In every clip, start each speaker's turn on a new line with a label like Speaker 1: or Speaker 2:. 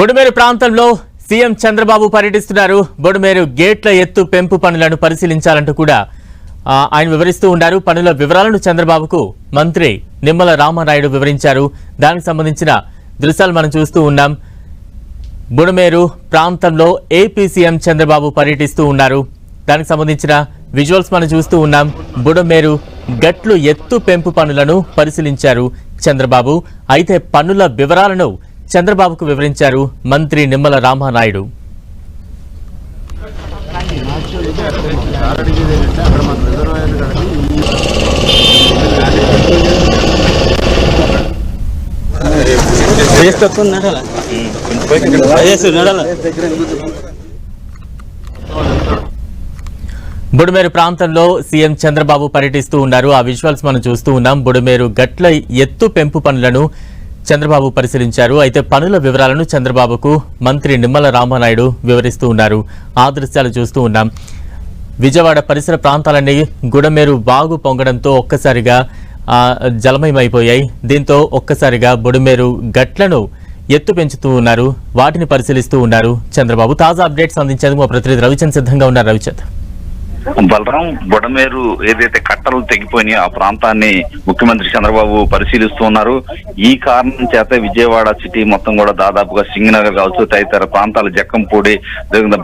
Speaker 1: బుడమేరు ప్రాంతంలో సీఎం చంద్రబాబు పర్యటిస్తున్నారు. బుడమేరు గేట్ల ఎత్తు పెంపు పనులను పరిశీలించాలంటూ కూడా ఆయన వివరిస్తూ ఉన్నారు. పనుల వివరాలను చంద్రబాబుకు మంత్రి నిమ్మల రామానాయుడు వివరించారు. దానికి సంబంధించిన దృశ్యాలు మనం చూస్తూ ఉన్నాం. బుడమేరు ప్రాంతంలో ఏపీ సీఎం చంద్రబాబు పర్యటిస్తూ ఉన్నారు. దానికి సంబంధించిన విజువల్స్ మనం చూస్తూ ఉన్నాం. బుడమేరు గట్లు ఎత్తు పెంపు పనులను పరిశీలించారు చంద్రబాబు. అయితే పనుల వివరాలను చంద్రబాబుకు వివరించారు మంత్రి నిమ్మల రామానాయుడు. బుడమేరు ప్రాంతంలో సీఎం చంద్రబాబు పర్యటిస్తూ ఉన్నారు. ఆ విజువల్స్ మనం చూస్తూ ఉన్నాం. బుడమేరు గట్ల ఎత్తు పెంపు పనులను చంద్రబాబు పరిశీలించారు. అయితే పనుల వివరాలను చంద్రబాబుకు మంత్రి నిమ్మల రామానాయుడు వివరిస్తూ ఉన్నారు. ఆ దృశ్యాలు చూస్తూ ఉన్నాం. విజయవాడ పరిసర ప్రాంతాలన్నీ గుడమేరు బాగు పొంగడంతో ఒక్కసారిగా జలమయమైపోయాయి. దీంతో ఒక్కసారిగా బుడమేరు గట్లను ఎత్తు పెంచుతూ ఉన్నారు. వాటిని పరిశీలిస్తూ ఉన్నారు చంద్రబాబు. తాజా అప్డేట్స్ అందించేందుకు మా ప్రతినిధి రవిచంద్ సిద్ధంగా ఉన్నారు. రవిచంద్ర
Speaker 2: బలరాం బొడమేరు ఏదైతే కట్టలు తెగిపోయినాయో ఆ ప్రాంతాన్ని ముఖ్యమంత్రి చంద్రబాబు పరిశీలిస్తూ ఉన్నారు. ఈ కారణం చేత విజయవాడ సిటీ మొత్తం కూడా దాదాపుగా సింగనగర్ కావచ్చు తదితర ప్రాంతాలు జక్కంపూడి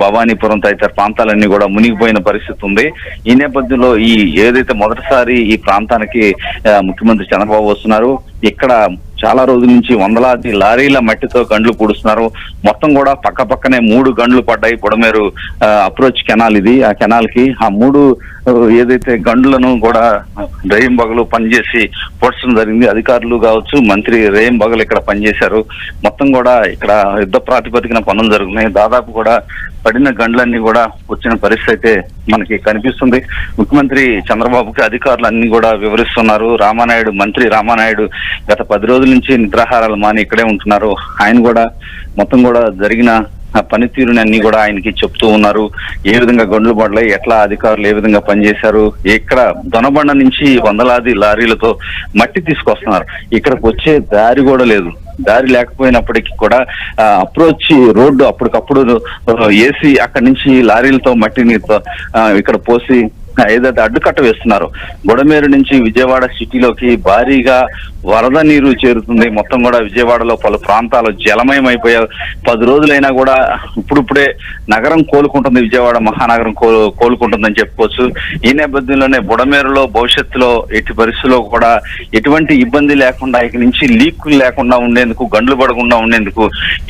Speaker 2: భవానీపురం తదితర ప్రాంతాలన్నీ కూడా మునిగిపోయిన పరిస్థితి ఉంది. ఈ నేపథ్యంలో ఈ ఏదైతే మొదటిసారి ఈ ప్రాంతానికి ముఖ్యమంత్రి చంద్రబాబు వస్తున్నారు ఇక్కడ చాలా రోజుల నుంచి వందలాది లారీల మట్టితో గండ్లు పూడుస్తున్నారు. మొత్తం కూడా పక్క పక్కనే మూడు గండ్లు పడ్డాయి. బుడమేరు అప్రోచ్ కెనాల్ ఇది. ఆ కెనాల్కి ఆ మూడు ఏదైతే గండ్లను కూడా రేయం బగలు పనిచేసి పొడచడం జరిగింది. అధికారులు కావచ్చు మంత్రి రేయం బగలు ఇక్కడ పనిచేశారు. మొత్తం కూడా ఇక్కడ యుద్ధ ప్రాతిపదికన పనులు జరుగుతున్నాయి. దాదాపు కూడా పడిన గండ్లన్నీ కూడా వచ్చిన పరిస్థితి అయితే మనకి కనిపిస్తుంది. ముఖ్యమంత్రి చంద్రబాబుకి అధికారులు అన్ని కూడా వివరిస్తున్నారు. రామానాయుడు మంత్రి రామానాయుడు గత పది రోజుల నుంచి నిద్రాహారాలు మాని ఇక్కడే ఉంటున్నారు. ఆయన కూడా మొత్తం కూడా జరిగిన పనితీరుని అన్ని కూడా ఆయనకి చెప్తూ ఉన్నారు. ఏ విధంగా గొండ్లు పడలే ఎట్లా అధికారులు ఏ విధంగా పనిచేశారు ఇక్కడ దొనబండ నుంచి వందలాది లారీలతో మట్టి తీసుకొస్తున్నారు. ఇక్కడికి వచ్చే దారి కూడా లేదు. దారి లేకపోయినప్పటికీ కూడా అప్రోచ్ రోడ్డు అప్పటికప్పుడు ఏసీ అక్కడి నుంచి లారీలతో మట్టిని ఇక్కడ పోసి ఏదైతే అడ్డుకట్ట వేస్తున్నారు బుడమేరు నుంచి విజయవాడ సిటీలోకి భారీగా వరద నీరు చేరుతుంది. మొత్తం కూడా విజయవాడలో పలు ప్రాంతాలు జలమయం అయిపోయారు పది రోజులైనా కూడా ఇప్పుడిప్పుడే నగరం కోలుకుంటుంది. విజయవాడ మహానగరం కో కోలుకుంటుందని చెప్పుకోవచ్చు. ఈ నేపథ్యంలోనే బుడమేరులో భవిష్యత్తులో ఎట్టి పరిస్థితుల్లో కూడా ఎటువంటి ఇబ్బంది లేకుండా ఇక నుంచి లీకులు లేకుండా ఉండేందుకు గండ్లు పడకుండా ఉండేందుకు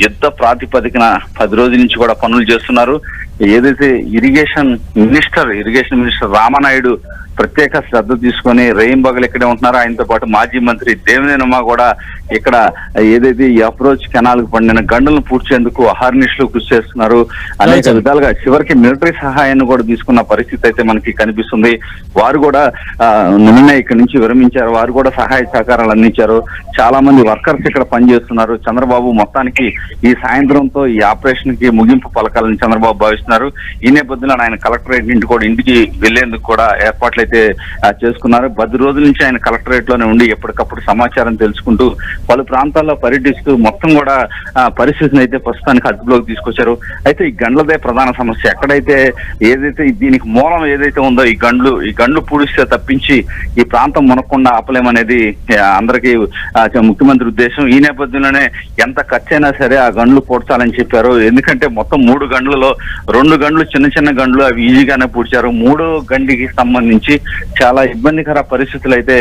Speaker 2: యుద్ధ ప్రాతిపదికన పది రోజుల నుంచి కూడా పనులు చేస్తున్నారు. ఏదైతే irrigation minister irrigation minister Ramanaidu ప్రత్యేక శ్రద్ధ తీసుకొని రెయింబగలు ఇక్కడే ఉంటున్నారు. ఆయనతో పాటు మాజీ మంత్రి దేవినేనమ్మ కూడా ఇక్కడ ఏదైతే ఈ అప్రోచ్ కెనాల్కు పండిన గంటలను పూడ్చేందుకు అహర్నిశలు కృషి చేస్తున్నారు. అనేక. విధాలుగా చివరికి మిలిటరీ సహాయాన్ని కూడా తీసుకున్న పరిస్థితి అయితే మనకి కనిపిస్తుంది. వారు కూడా నిన్న ఇక్కడి నుంచి విరమించారు. వారు కూడా సహాయ సహకారాలు అందించారు. చాలా మంది వర్కర్స్ ఇక్కడ పనిచేస్తున్నారు. చంద్రబాబు మొత్తానికి ఈ సాయంత్రంతో ఈ ఆపరేషన్కి ముగింపు పలకాలని చంద్రబాబు భావిస్తున్నారు. ఈ నేపథ్యంలో ఆయన కలెక్టరేట్ నుండి కూడా ఇంటికి వెళ్ళేందుకు కూడా ఏర్పాట్లు అయితే చేసుకున్నారు పది రోజుల నుంచి ఆయన కలెక్టరేట్లోనే ఉండి ఎప్పటికప్పుడు సమాచారం తెలుసుకుంటూ పలు ప్రాంతాల్లో పర్యటిస్తూ మొత్తం కూడా పరిస్థితిని అయితే ప్రస్తుతానికి అదుపులోకి తీసుకొచ్చారు. అయితే ఈ గండ్లదే ప్రధాన సమస్య. ఎక్కడైతే ఏదైతే దీనికి మూలం ఏదైతే ఉందో ఈ గండ్లు ఈ గండ్లు పూడిస్తే తప్పించి ఈ ప్రాంతం మునక్కుండా ఆపలేమనేది అందరికీ ముఖ్యమంత్రి ఉద్దేశం. ఈ నేపథ్యంలోనే ఎంత ఖర్చైనా సరే ఆ గండ్లు పూడ్చాలని చెప్పారు. ఎందుకంటే మొత్తం మూడు గండ్లలో రెండు గండ్లు చిన్న చిన్న గండ్లు అవి ఈజీగానే పూడ్చారు. మూడో గండికి సంబంధించి చాలా ఇబ్బందికర పరిస్థితులు అయితే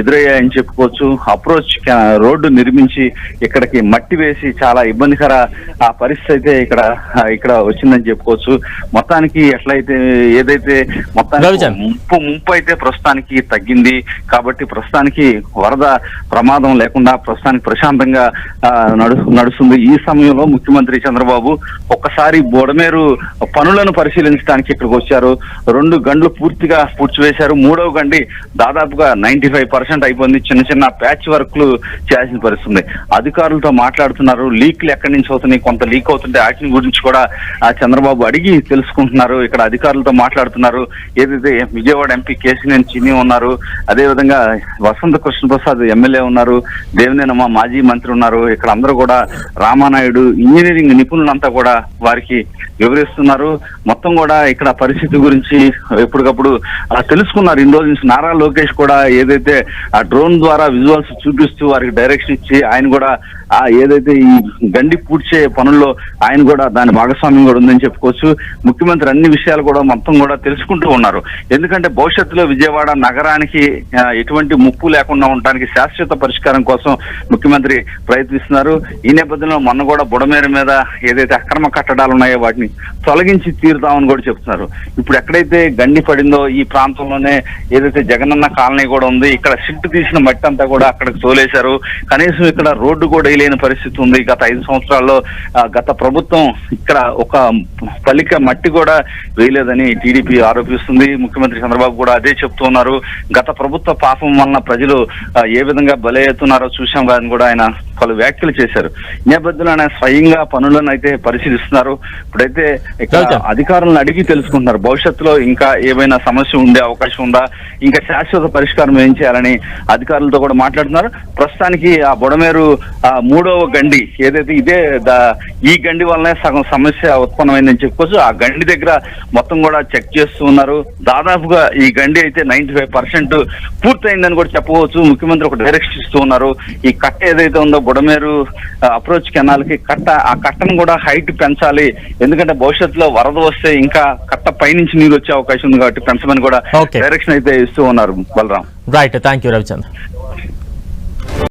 Speaker 2: ఎదురయ్యాయని చెప్పుకోవచ్చు. అప్రోచ్ రోడ్డు నిర్మించి ఇక్కడికి మట్టి వేసి చాలా ఇబ్బందికర ఆ పరిస్థితి అయితే ఇక్కడ ఇక్కడ వచ్చిందని చెప్పుకోవచ్చు. మొత్తానికి ఎట్లయితే ఏదైతే మొత్తానికి
Speaker 1: రవిచంద్.
Speaker 2: ముంపు ముంపు అయితే ప్రస్తుతానికి తగ్గింది. కాబట్టి ప్రస్తుతానికి వరద ప్రమాదం లేకుండా ప్రస్తుతానికి ప్రశాంతంగా నడు నడుస్తుంది. ఈ సమయంలో ముఖ్యమంత్రి చంద్రబాబు ఒక్కసారి బోడమేరు పనులను పరిశీలించడానికి ఇక్కడికి వచ్చారు. రెండు గంటలు పూర్తిగా పూడ్చివేసి వేశారు. మూడవ కండి దాదాపుగా నైన్టీ ఫైవ్ పర్సెంట్ అయిపోయింది. చిన్న చిన్న ప్యాచ్ వర్క్లు చేయాల్సిన పరిస్థితుంది. అధికారులతో మాట్లాడుతున్నారు. లీక్లు ఎక్కడి నుంచి అవుతున్నాయి? కొంత లీక్ అవుతుంటే వాటిని గురించి కూడా ఆ చంద్రబాబు అడిగి తెలుసుకుంటున్నారు. ఇక్కడ అధికారులతో మాట్లాడుతున్నారు. ఏదైతే విజయవాడ ఎంపీ కేసీనేని చిన్ని ఉన్నారు అదేవిధంగా వసంత కృష్ణ ప్రసాద్ ఎమ్మెల్యే ఉన్నారు దేవినేనమ్మ మాజీ మంత్రి ఉన్నారు ఇక్కడ అందరూ కూడా రామానాయుడు ఇంజనీరింగ్ నిపుణులంతా కూడా వారికి వివరిస్తున్నారు. మొత్తం కూడా ఇక్కడ పరిస్థితి గురించి ఎప్పటికప్పుడు తెలుసుకున్నారు. ఇన్ని రోజుల నుంచి నారా లోకేష్ కూడా ఏదైతే ఆ డ్రోన్ ద్వారా విజువల్స్ చూపిస్తూ వారికి డైరెక్షన్ ఇచ్చి ఆయన కూడా ఆ ఏదైతే ఈ గండి పూడ్చే పనుల్లో ఆయన కూడా దాని భాగస్వామ్యం కూడా ఉందని చెప్పుకోవచ్చు. ముఖ్యమంత్రి అన్ని విషయాలు కూడా మొత్తం కూడా తెలుసుకుంటూ ఉన్నారు. ఎందుకంటే భవిష్యత్తులో విజయవాడ నగరానికి ఎటువంటి ముప్పు లేకుండా ఉండడానికి శాశ్వత పరిష్కారం కోసం ముఖ్యమంత్రి ప్రయత్నిస్తున్నారు. ఈ నేపథ్యంలో మొన్న కూడా బుడమేరు మీద ఏదైతే అక్రమ కట్టడాలు ఉన్నాయో వాటిని తొలగించి తీరుతామని కూడా చెప్తున్నారు. ఇప్పుడు ఎక్కడైతే గండి పడిందో ఈ ప్రాంతంలోనే ఏదైతే జగనన్న కాలనీ కూడా ఉంది ఇక్కడ సిట్టు తీసిన మట్టి అంతా కూడా అక్కడికి తోలేశారు. కనీసం ఇక్కడ రోడ్డు కూడా వేయలేని పరిస్థితి ఉంది. గత ఐదు సంవత్సరాల్లో గత ప్రభుత్వం ఇక్కడ ఒక పల్లిక మట్టి కూడా వేయలేదని టీడీపీ ఆరోపిస్తుంది. ముఖ్యమంత్రి చంద్రబాబు కూడా అదే చెప్తున్నారు గత ప్రభుత్వ పాపం వలన ప్రజలు ఏ విధంగా బలవుతున్నారో చూసాం అని కూడా ఆయన పలు వ్యాఖ్యలు చేశారు. ఈ నేపథ్యంలో ఆయన స్వయంగా పనులను అయితే పరిశీలిస్తున్నారు. ఇప్పుడైతే ఇక్కడ
Speaker 1: గౌతమ్.
Speaker 2: అధికారులను అడిగి తెలుసుకుంటున్నారు. భవిష్యత్తులో ఇంకా ఏమైనా సమస్య ఉండే అవకాశం ఉందా? ఇంకా శాశ్వత పరిష్కారం ఏం చేయాలని అధికారులతో కూడా మాట్లాడుతున్నారు. ప్రస్తుతానికి ఆ బుడమేరు మూడవ గండి ఏదైతే ఇదే ఈ గండి వల్లనే సగం సమస్య ఉత్పన్నమైందని చెప్పుకోవచ్చు. ఆ గండి దగ్గర మొత్తం కూడా చెక్ చేస్తూ ఉన్నారు. దాదాపుగా ఈ గండి అయితే నైన్టీ ఫైవ్ పర్సెంట్ పూర్తయిందని కూడా చెప్పవచ్చు. ముఖ్యమంత్రి ఒక డైరెక్షన్ ఇస్తూ ఉన్నారు. ఈ కట్ట ఏదైతే ఉందో బుడమేరు అప్రోచ్ కెనాల్కి కట్ట ఆ కట్టను కూడా హైట్ పెంచాలి. ఎందుకంటే భవిష్యత్తులో వరద వస్తే ఇంకా కట్ట పైనుంచి నీరు వచ్చే అవకాశం ఉంది కాబట్టి పెంచమని కూడా. డైరెక్షన్ అయితే ఇస్తూ ఉన్నారు Balaram.
Speaker 1: Right thank you Ravichandra